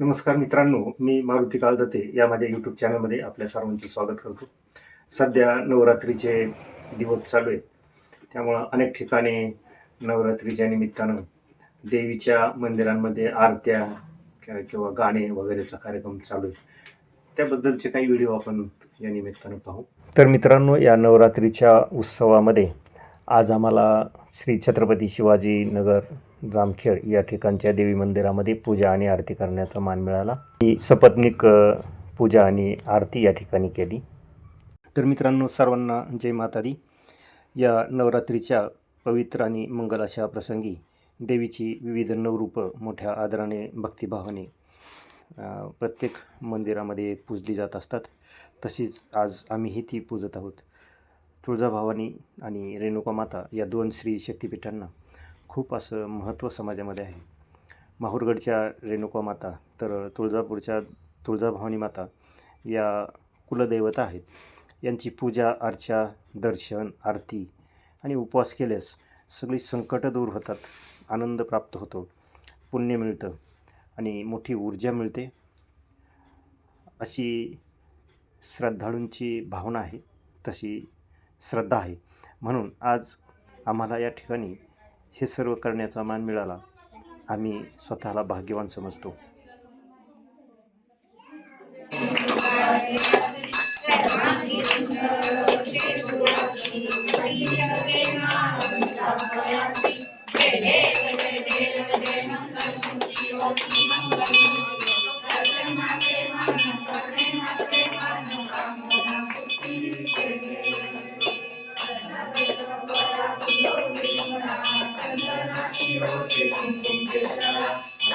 नमस्कार मित्रांनो मी मारुती काळदते या माझ्या यूट्यूब चॅनलमध्ये आपल्या सर्वांचे स्वागत करतो. सध्या नवरात्रीचे दिवस चालू आहेत. त्यामुळं अनेक ठिकाणी नवरात्रीच्या निमित्तानं देवीच्या मंदिरांमध्ये आरत्या किंवा गाणे वगैरेचा कार्यक्रम चालू आहे. त्याबद्दलचे काही व्हिडिओ आपण या निमित्तानं पाहू. तर मित्रांनो या नवरात्रीच्या उत्सवामध्ये आज आम्हाला श्री छत्रपती शिवाजी नगर जामखेड या ठिकाणच्या देवी मंदिरामध्ये पूजा आणि आरती करण्याचा मान मिळाला. ही सपत्निक पूजा आणि आरती या ठिकाणी केली. तर मित्रांनो सर्वांना जय माता दी या नवरात्रीच्या पवित्र आणि मंगल अशा प्रसंगी देवीची विविध नवरूपं मोठ्या आदराने भक्तिभावाने प्रत्येक मंदिरामध्ये पूजली जात असतात. तशीच आज आम्हीही ती पूजत आहोत. तुळजाभवानी आणि रेणुका माता या दोन श्री शक्तिपीठांना खूप असं महत्त्व समाजामध्ये आहे. माहूरगडच्या रेणुका माता तर तुळजापूरच्या तुळजाभवानी माता या कुलदैवता आहेत. यांची पूजा अर्चा दर्शन आरती आणि उपवास केल्यास सगळी संकटं दूर होतात आनंद प्राप्त होतो पुण्य मिळतं आणि मोठी ऊर्जा मिळते. अशी श्रद्धाळूंची भावना आहे तशी श्रद्धा आहे. म्हणून आज आम्हाला या ठिकाणी हे सर्व करण्याचा मान मिळाला. आम्ही स्वतःला भाग्यवान समजतो.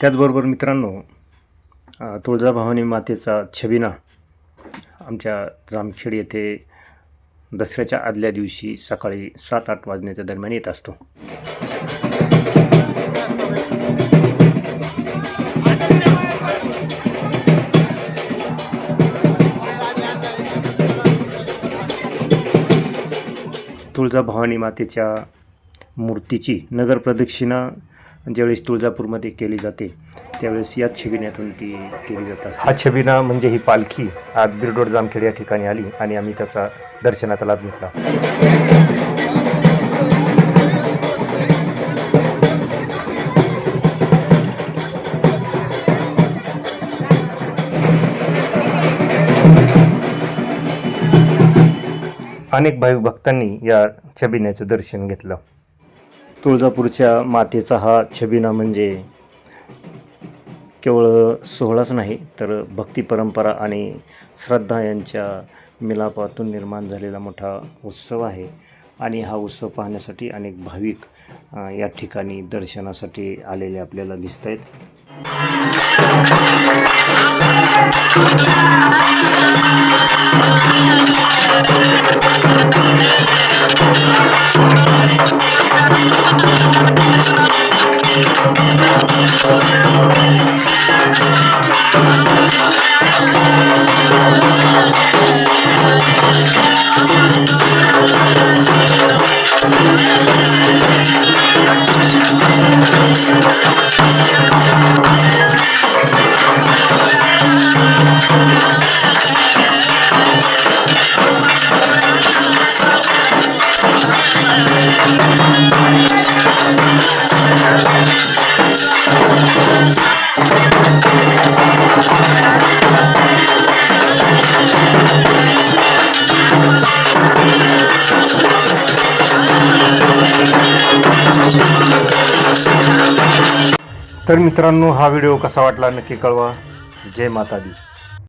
त्याचबरोबर मित्रांनो तुळजाभवानी मातेचा छबिना आमच्या जामखेड येथे दसऱ्याच्या आदल्या दिवशी सकाळी सात आठ वाजण्याच्या दरम्यान येत असतो. तुळजाभवानी मातेच्या मूर्तीची नगर प्रदक्षिणा ज्यावेळेस तुळजापूरमध्ये केली जाते त्यावेळेस याच छबिन्यातून ती केली जातात हा छबिना म्हणजे ही पालखी आज बिरडोड जामखेड या ठिकाणी आली आणि आम्ही त्याचा दर्शनाचा लाभ घेतला. अनेक भाविक भक्तांनी या छबिन्याचं दर्शन घेतलं. तुळजापूरच्या मातेचा हा छबिना म्हणजे केवळ सोहळाच नाही तर भक्ती परंपरा आणि श्रद्धा यांच्या मिलापातून निर्माण झालेला मोठा उत्सव आहे. आणि हा उत्सव पाहण्यासाठी अनेक भाविक या ठिकाणी दर्शनासाठी आलेले आपल्याला दिसत आहेत तर मित्रांनो हा व्हिडिओ कसा वाटला नक्की कळवा. जय माता दी